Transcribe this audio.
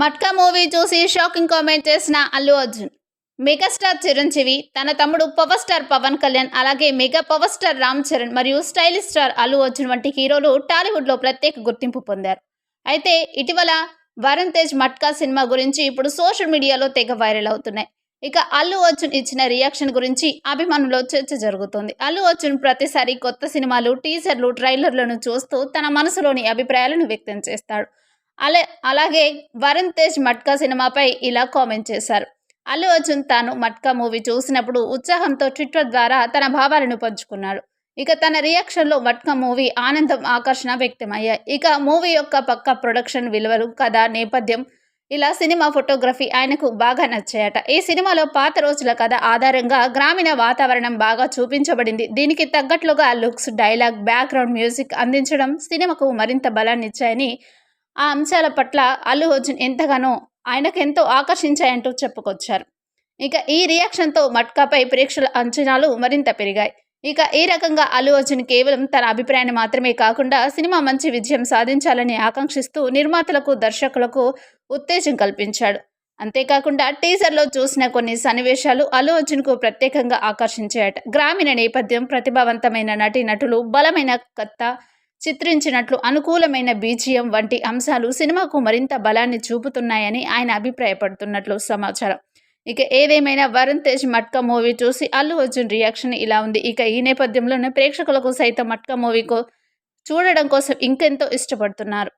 Matka movie చూసి shocking comment చేసిన Allu Arjun. Megastar Chiranjeevi తన తమ్ముడు పవర్ స్టార్ పవన్ కళ్యాణ్ అలాగే mega power star Ram Charan మరియు స్టైలిష్ స్టార్ అల్లు అర్జున్ వంటి హీరోలు టాలీవుడ్లో ప్రత్యేక గుర్తింపు పొందారు. అయితే ఇటీవల వరుణ్ తేజ్ మట్కా సినిమా గురించి ఇప్పుడు సోషల్ మీడియాలో తెగ వైరల్ అవుతున్నాయి. ఇక అల్లు అర్జున్ ఇచ్చిన రియాక్షన్ గురించి అభిమానుల్లో చర్చ జరుగుతుంది. అల్లు అర్జున్ ప్రతిసారి కొత్త సినిమాలు టీజర్లు ట్రైలర్లను చూస్తూ తన మనసులోని అభిప్రాయాలను వ్యక్తం చేస్తాడు. అలా అలాగే వరుణ్ తేజ్ మట్కా సినిమాపై ఇలా కామెంట్ చేశారు. అల్లు అర్జున్ తాను మట్కా మూవీ చూసినప్పుడు ఉత్సాహంతో ట్విట్టర్ ద్వారా తన భావాలను పంచుకున్నాడు. ఇక తన రియాక్షన్లో మట్కా మూవీ ఆనందం ఆకర్షణ వ్యక్తమయ్యాయి. ఇక మూవీ యొక్క పక్క ప్రొడక్షన్ విలువలు కథ నేపథ్యం ఇలా సినిమా ఫోటోగ్రఫీ ఆయనకు బాగా నచ్చాయట. ఈ సినిమాలో పాత రోజుల కథ ఆధారంగా గ్రామీణ వాతావరణం బాగా చూపించబడింది. దీనికి తగ్గట్లుగా లుక్స్ డైలాగ్ బ్యాక్గ్రౌండ్ మ్యూజిక్ అందించడం సినిమాకు మరింత బలాన్నిచ్చాయని ఆ అంశాల పట్ల అల్లు అర్జున్ ఎంతగానో ఆయనకు ఎంతో ఆకర్షించాయంటూ చెప్పుకొచ్చారు. ఇక ఈ రియాక్షన్తో మట్కాపై ప్రేక్షకుల అంచనాలు మరింత పెరిగాయి. ఇక ఈ రకంగా అల్లు అర్జున్ కేవలం తన అభిప్రాయాన్ని మాత్రమే కాకుండా సినిమా మంచి విజయం సాధించాలని ఆకాంక్షిస్తూ నిర్మాతలకు దర్శకులకు ఉత్తేజం కల్పించాడు. అంతేకాకుండా టీజర్లో చూసిన కొన్ని సన్నివేశాలు అల్లు అర్జున్కు ప్రత్యేకంగా ఆకర్షించాయట. గ్రామీణ నేపథ్యం ప్రతిభావంతమైన నటీ నటులు బలమైన కథ చిత్రించినట్లు అనుకూలమైన బీజియం వంటి అంశాలు సినిమాకు మరింత బలాన్ని చూపుతున్నాయని ఆయన అభిప్రాయపడుతున్నట్లు సమాచారం. ఇక ఏదేమైనా వరుణ్ తేజ్ మట్కా మూవీ చూసి అల్లు అర్జున్ రియాక్షన్ ఇలా ఉంది. ఇక ఈ నేపథ్యంలోనే ప్రేక్షకులకు సైతం మట్కా మూవీకు చూడడం కోసం ఇంకెంతో ఇష్టపడుతున్నారు.